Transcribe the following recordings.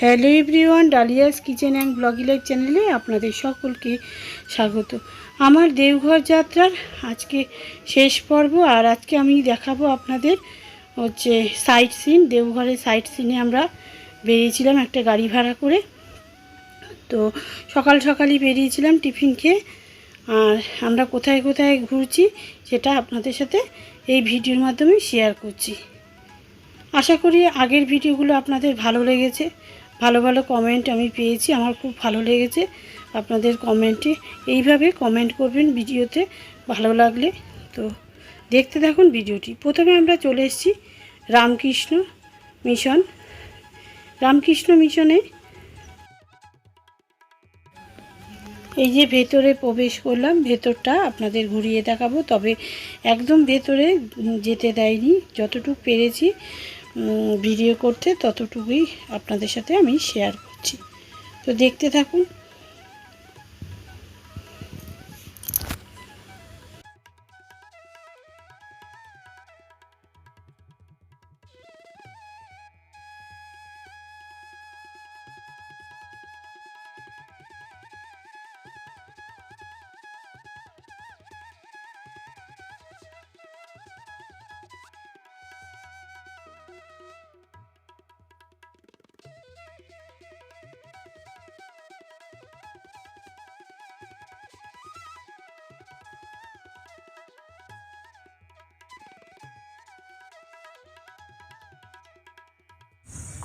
Hello everyone, Dalia's kitchen and ব্লগিলের চ্যানেলে আপনাদের সকলকে স্বাগত। আমার দেওঘর যাত্রার আজকে শেষ পর্ব, আর আজকে আমি দেখাবো আপনাদের হচ্ছে সাইট সিন দেওঘরের সাইট সিনে আমরা বেরিয়েছিলাম একটা গাড়ি ভাড়া করে। তো সকাল সকালই বেরিয়েছিলাম টিফিন খেয়ে, আর আমরা কোথায় কোথায় ঘুরছি সেটা আপনাদের সাথে এই ভিডিওর মাধ্যমে শেয়ার করছি। আশা করি আগের ভিডিওগুলো আপনাদের ভালো লেগেছে। ভালো ভালো কমেন্ট আমি পেয়েছি, আমার খুব ভালো লেগেছে আপনাদের কমেন্টে এইভাবে কমেন্ট করবেন ভিডিওতে, ভালো লাগলে তো দেখতে থাকুন ভিডিওটি। প্রথমে আমরা চলে এসেছি রামকৃষ্ণ মিশন। রামকৃষ্ণ মিশনে এই যে ভেতরে প্রবেশ করলাম, ভেতরটা আপনাদের ঘুরিয়ে দেখাবো, তবে একদম ভেতরে যেতে দেয়নি, যতটুকু পেরেছি। ভিডিও করতে ততটুকুই আপনাদের সাথে আমি শেয়ার করছি। তো দেখতে থাকুন।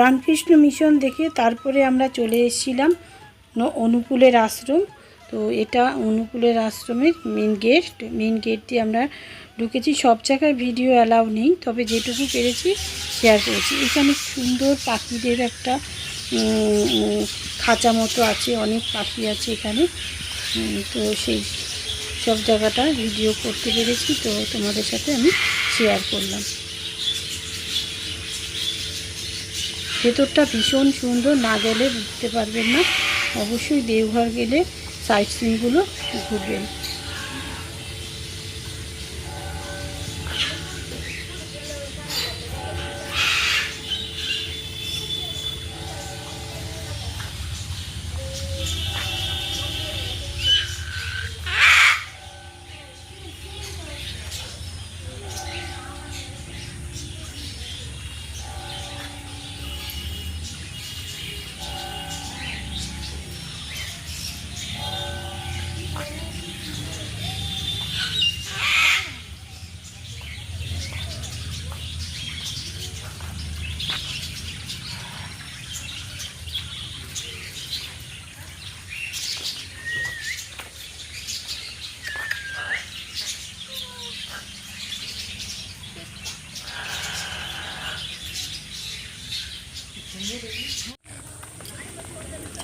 রামকৃষ্ণ মিশন দেখে তারপরে আমরা চলে এসেছিলাম অনুকূলের আশ্রম। তো এটা অনুকূলের আশ্রমের মেন গেট মেন গেট দিয়ে আমরা ঢুকেছি। সব জায়গায় ভিডিও অ্যালাউ নেই, তবে যেটুকু পেরেছি শেয়ার করেছি। এখানে সুন্দর পাখিদের একটা খাঁচা মতো আছে, অনেক পাখি আছে এখানে। তো সেই সব জায়গাটা ভিডিও করতে পেরেছি। তো তোমাদের সাথে আমি শেয়ার করলাম। ভেতরটা ভীষণ সুন্দর না গেলে বুঝতে পারবেন না। অবশ্যই দেওঘর গেলে সাইট সিনগুলো ঘুরবেন।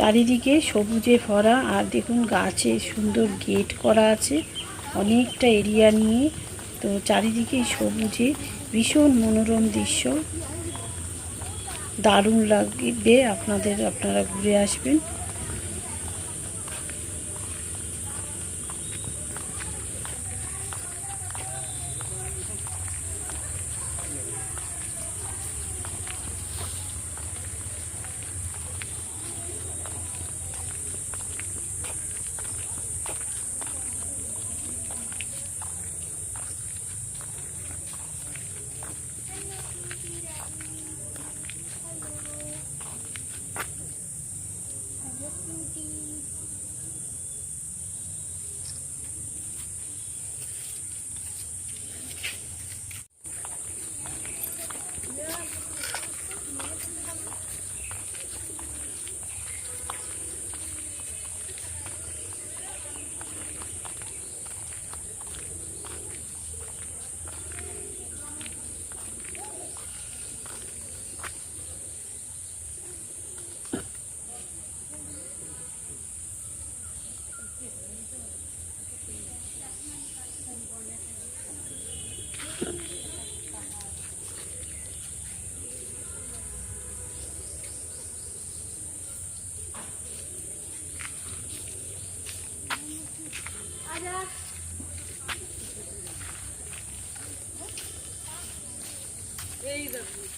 চারিদিকে সবুজে ভরা আর দেখুন গাছে সুন্দর গেট করা আছে। অনেকটা এরিয়া নিয়ে তো চারিদিকে সবুজে ভীষণ মনোরম দৃশ্য। দারুণ লাগবে আপনাদের, আপনারা ঘুরে আসবেন। забудь.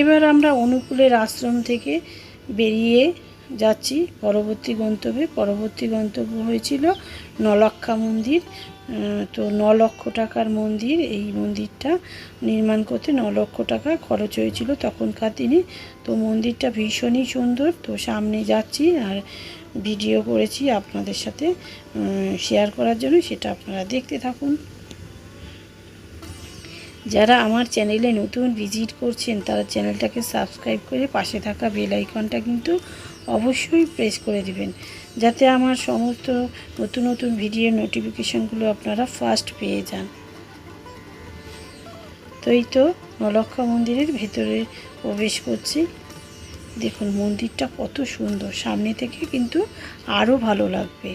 এবার আমরা অনুকূলের আশ্রম থেকে বেরিয়ে যাচ্ছি পরবর্তী গন্তব্যে। পরবর্তী গন্তব্য হয়েছিল নলক্ষা মন্দির। তো ন লক্ষ টাকার মন্দির, এই মন্দিরটা নির্মাণ করতে ন লক্ষ টাকা খরচ হয়েছিল তখনকার দিনে। তো মন্দিরটা ভীষণই সুন্দর। তো সামনে যাচ্ছি আর ভিডিও করেছি আপনাদের সাথে শেয়ার করার জন্য, সেটা আপনারা দেখতে থাকুন। যারা আমার চ্যানেলে নতুন ভিজিট করছেন, তারা চ্যানেলটাকে সাবস্ক্রাইব করে পাশে থাকা বেল আইকনটা কিন্তু অবশ্যই প্রেস করে দিবেন। যাতে আমার সমস্ত নতুন নতুন ভিডিওর নোটিফিকেশানগুলো আপনারা ফার্স্ট পেয়ে যান। তো এই তো নলক্ষা মন্দিরের ভেতরে প্রবেশ করছি। দেখুন মন্দিরটা কত সুন্দর। সামনে থেকে কিন্তু আরও ভালো লাগবে।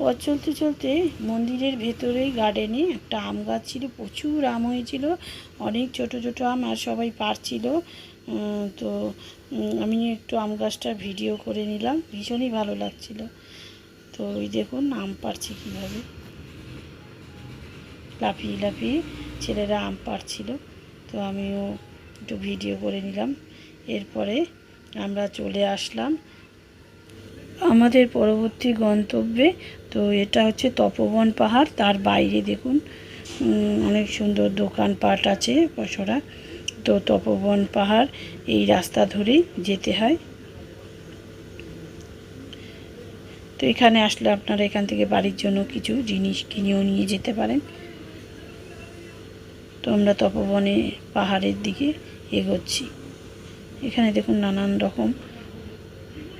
পথ চলতে চলতে মন্দিরের ভেতরেই গার্ডেনে একটা আম গাছ ছিল, প্রচুর আম হয়েছিল, অনেক ছোট ছোট আম আর সবাই পারছিল। তো আমি একটু আম গাছটার ভিডিও করে নিলাম, ভীষণই ভালো লাগছিল। তো ওই দেখুন আম পারছে কীভাবে। লাফিয়ে লাফিয়ে ছেলেরা আম পারছিল, তো আমিও একটু ভিডিও করে নিলাম। এরপরে আমরা চলে আসলাম। আমাদের পরবর্তী গন্তব্যে, তো এটা হচ্ছে তপবন পাহাড়, তার বাইরে দেখুন অনেক সুন্দর দোকানপাট আছে, বসরা। তো তপবন পাহাড়, এই রাস্তা ধরেই যেতে হয়। তো এখানে আসলে আপনারা এখান থেকে বাড়ির জন্য কিছু জিনিস কিনেও নিয়ে যেতে পারেন। তো আমরা তপবনে পাহাড়ের দিকে এগোচ্ছি। এখানে দেখুন নানান রকম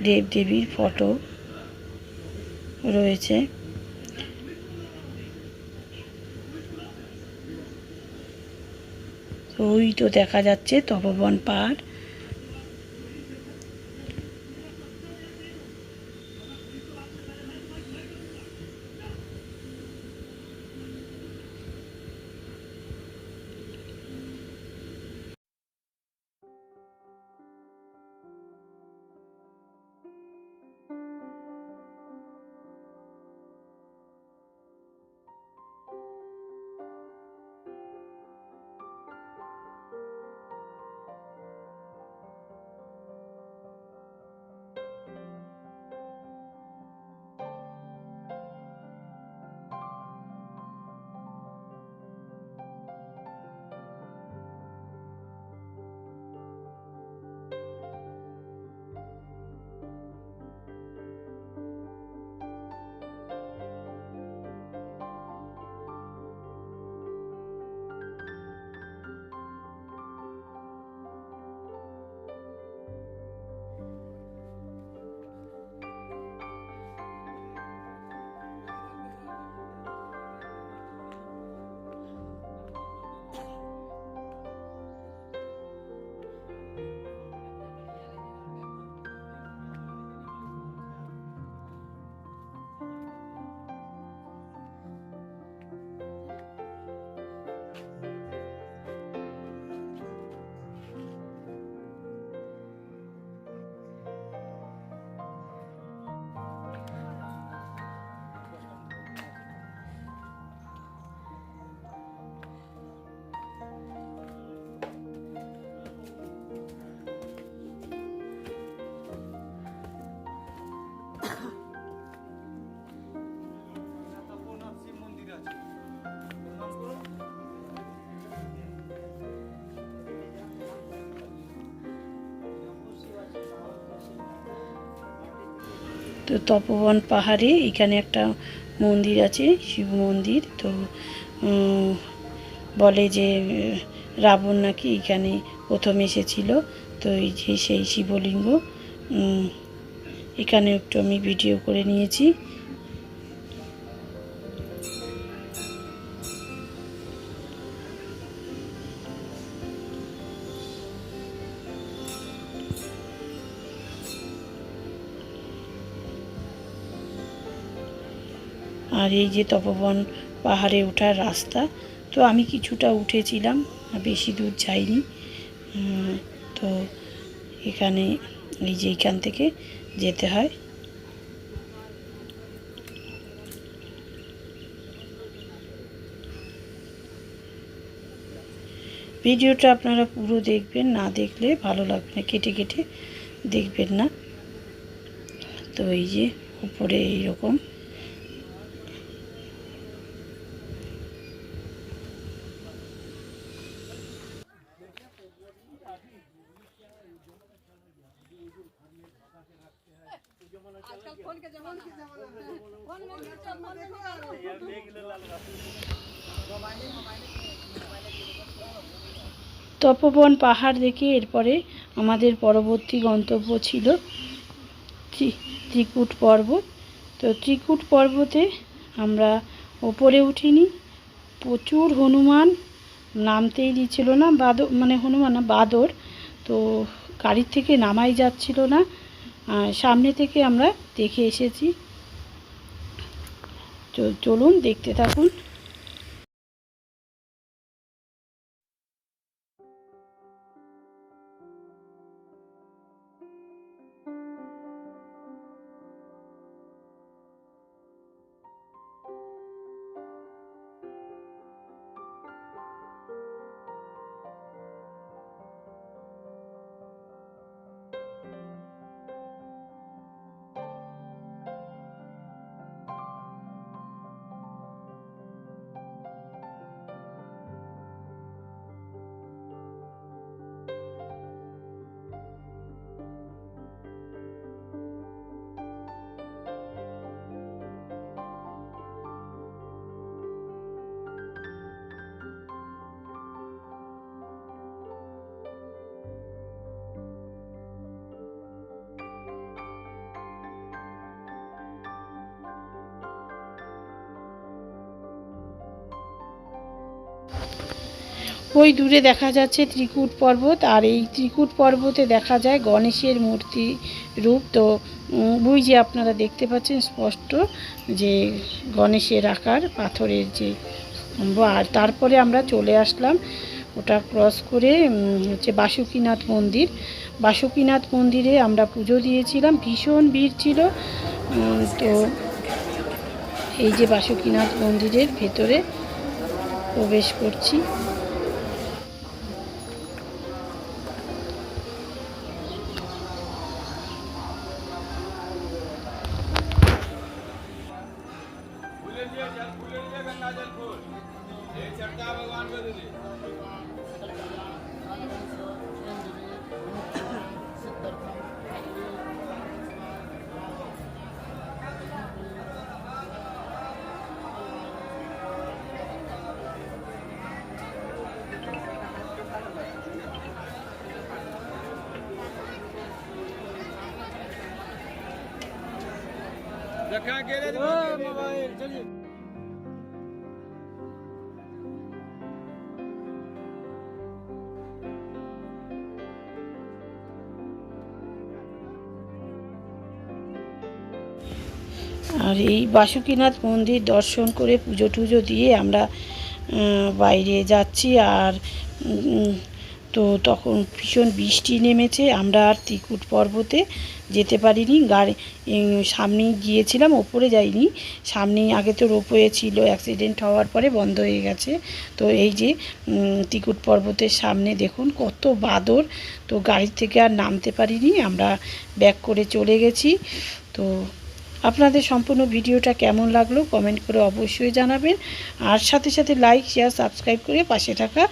দেব দেবীর ফটো রয়েছে। ওই তো দেখা যাচ্ছে তপবন পাহাড়। তো তপবন পাহাড়ে, এখানে একটা মন্দির আছে, শিব মন্দির। তো বলে যে, রাবণ নাকি এখানে প্রথম এসেছিল। তো এই যে সেই শিবলিঙ্গ এখানে একটু আমি ভিডিও করে নিয়েছি। আর এই যে তপবন পাহাড়ে ওঠার রাস্তা, তো আমি কিছুটা উঠেছিলাম বেশি দূর যাইনি। তো এখানে এই যে এখান থেকে যেতে হয়। ভিডিওটা আপনারা পুরো দেখবেন, না দেখলে ভালো লাগবে না, কেটে কেটে দেখবেন না। তো এই যে উপরে এইরকম। তপবন পাহাড় দেখে এরপরে আমাদের পরবর্তী গন্তব্য ছিল ত্রি- ত্রিকুট পর্বত। তো ত্রিকুট পর্বতে আমরা ওপরে উঠিনি। প্রচুর হনুমান নামতেই দিচ্ছিল না, বাদর মানে হনুমান না, বাদর। তো গাড়ির থেকে নামাই যাচ্ছিল না। সামনে থেকে আমরা দেখে এসেছি। চলুন দেখতে থাকুন। ওই দূরে দেখা যাচ্ছে ত্রিকূট পর্বত, আর এই ত্রিকূট পর্বতে দেখা যায় গণেশের মূর্তি রূপ। তো ওই যে আপনারা দেখতে পাচ্ছেন স্পষ্ট যে গণেশের আকার, পাথরের যে আর তারপরে আমরা চলে আসলাম ওটা ক্রস করে হচ্ছে বাসুকীনাথ মন্দির। বাসুকীনাথ মন্দিরে আমরা পুজো দিয়েছিলাম, ভীষণ ভিড় ছিল। তো এই যে বাসুকীনাথ মন্দিরের ভেতরে প্রবেশ করছি। चलिए আর এই বাসুকীনাথ মন্দির দর্শন করে পুজো টুজো দিয়ে আমরা উম, বাইরে যাচ্ছি আর উম, তো তখন ভীষণ বৃষ্টি নেমেছে। আমরা আর ত্রিকুট পর্বতে যেতে পারিনি। গাড়ি সামনেই গিয়েছিলাম, ওপরে যাইনি। সামনেই আগে তো রোপওয়ে ছিল, অ্যাক্সিডেন্ট হওয়ার পরে বন্ধ হয়ে গেছে। তো এই যে ত্রিকুট পর্বতের সামনে দেখুন কত বাদর। তো গাড়ি থেকে আর নামতে পারিনি, আমরা ব্যাক করে চলে গেছি। তো আপনাদের সম্পূর্ণ ভিডিওটা কেমন লাগল কমেন্ট করে অবশ্যই জানাবেন। আর সাথে সাথে লাইক, শেয়ার, সাবস্ক্রাইব করে পাশে থাকা